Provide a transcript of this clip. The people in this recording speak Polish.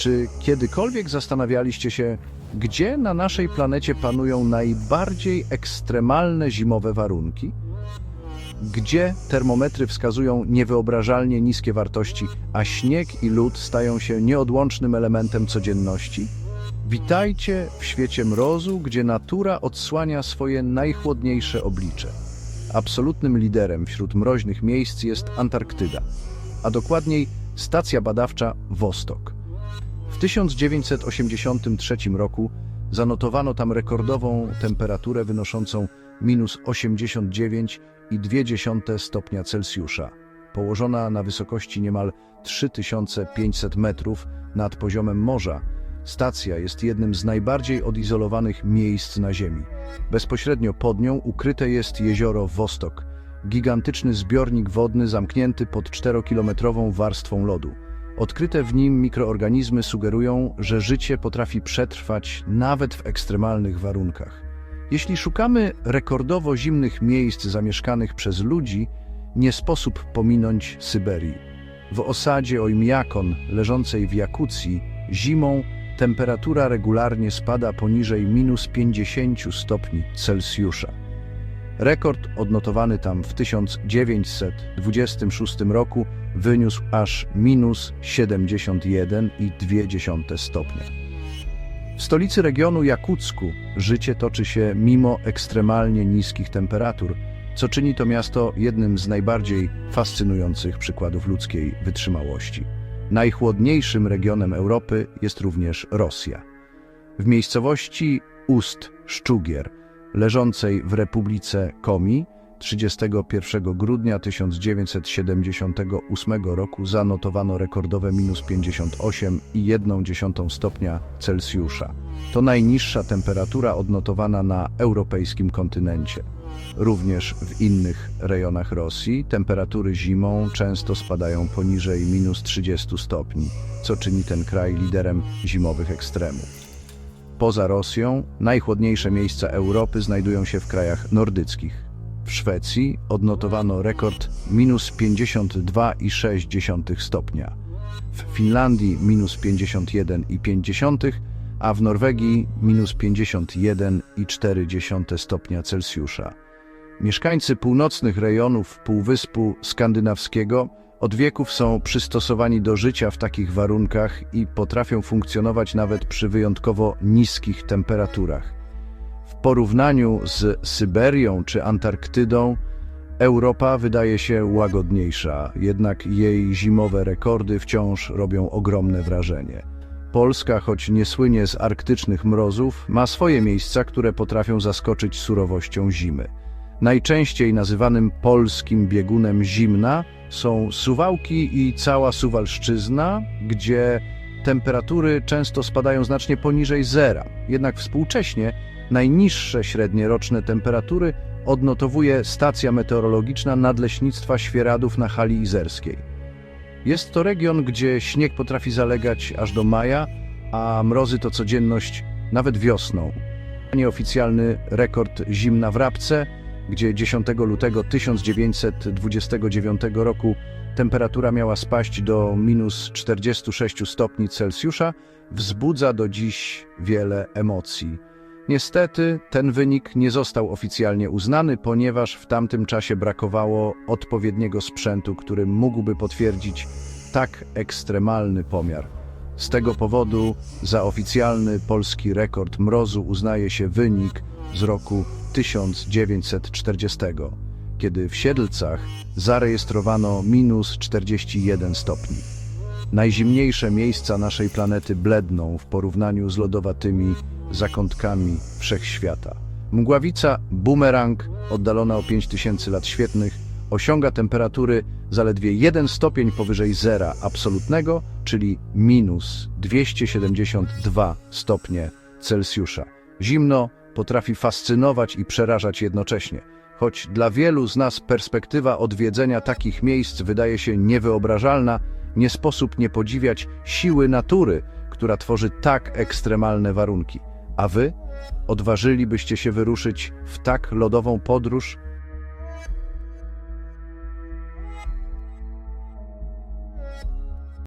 Czy kiedykolwiek zastanawialiście się, gdzie na naszej planecie panują najbardziej ekstremalne zimowe warunki? Gdzie termometry wskazują niewyobrażalnie niskie wartości, a śnieg i lód stają się nieodłącznym elementem codzienności? Witajcie w świecie mrozu, gdzie natura odsłania swoje najchłodniejsze oblicze. Absolutnym liderem wśród mroźnych miejsc jest Antarktyda, a dokładniej stacja badawcza Wostok. W 1983 roku zanotowano tam rekordową temperaturę wynoszącą minus 89,2 stopnia Celsjusza, położona na wysokości niemal 3500 metrów nad poziomem morza. Stacja jest jednym z najbardziej odizolowanych miejsc na Ziemi. Bezpośrednio pod nią ukryte jest jezioro Wostok, gigantyczny zbiornik wodny zamknięty pod 4-kilometrową warstwą lodu. Odkryte w nim mikroorganizmy sugerują, że życie potrafi przetrwać nawet w ekstremalnych warunkach. Jeśli szukamy rekordowo zimnych miejsc zamieszkanych przez ludzi, nie sposób pominąć Syberii. W osadzie Oymjakon, leżącej w Jakucji, zimą temperatura regularnie spada poniżej minus 50 stopni Celsjusza. Rekord odnotowany tam w 1926 roku wyniósł aż minus 71,2 stopnia. W stolicy regionu Jakucku życie toczy się mimo ekstremalnie niskich temperatur, co czyni to miasto jednym z najbardziej fascynujących przykładów ludzkiej wytrzymałości. Najchłodniejszym regionem Europy jest również Rosja. W miejscowości Ust-Szczugier, leżącej w Republice Komi, 31 grudnia 1978 roku zanotowano rekordowe minus 58,1 stopnia Celsjusza. To najniższa temperatura odnotowana na europejskim kontynencie. Również w innych rejonach Rosji temperatury zimą często spadają poniżej minus 30 stopni, co czyni ten kraj liderem zimowych ekstremów. Poza Rosją najchłodniejsze miejsca Europy znajdują się w krajach nordyckich. W Szwecji odnotowano rekord minus 52,6 stopnia, w Finlandii minus 51,5, a w Norwegii minus 51,4 stopnia Celsjusza. Mieszkańcy północnych rejonów Półwyspu Skandynawskiego od wieków są przystosowani do życia w takich warunkach i potrafią funkcjonować nawet przy wyjątkowo niskich temperaturach. W porównaniu z Syberią czy Antarktydą, Europa wydaje się łagodniejsza, jednak jej zimowe rekordy wciąż robią ogromne wrażenie. Polska, choć nie słynie z arktycznych mrozów, ma swoje miejsca, które potrafią zaskoczyć surowością zimy. Najczęściej nazywanym polskim biegunem zimna są Suwałki i cała Suwalszczyzna, gdzie temperatury często spadają znacznie poniżej zera. Jednak współcześnie najniższe średnie roczne temperatury odnotowuje stacja meteorologiczna Nadleśnictwa Świeradów na Hali Izerskiej. Jest to region, gdzie śnieg potrafi zalegać aż do maja, a mrozy to codzienność nawet wiosną. Nieoficjalny rekord zimna w Rabce, gdzie 10 lutego 1929 roku temperatura miała spaść do minus 46 stopni Celsjusza, wzbudza do dziś wiele emocji. Niestety ten wynik nie został oficjalnie uznany, ponieważ w tamtym czasie brakowało odpowiedniego sprzętu, który mógłby potwierdzić tak ekstremalny pomiar. Z tego powodu za oficjalny polski rekord mrozu uznaje się wynik z roku 1940, kiedy w Siedlcach zarejestrowano minus 41 stopni. Najzimniejsze miejsca naszej planety bledną w porównaniu z lodowatymi zakątkami wszechświata. Mgławica Bumerang, oddalona o 5000 lat świetnych, osiąga temperatury zaledwie 1 stopień powyżej zera absolutnego, czyli minus 272 stopnie Celsjusza. Zimno potrafi fascynować i przerażać jednocześnie. Choć dla wielu z nas perspektywa odwiedzenia takich miejsc wydaje się niewyobrażalna, nie sposób nie podziwiać siły natury, która tworzy tak ekstremalne warunki. A wy? Odważylibyście się wyruszyć w tak lodową podróż,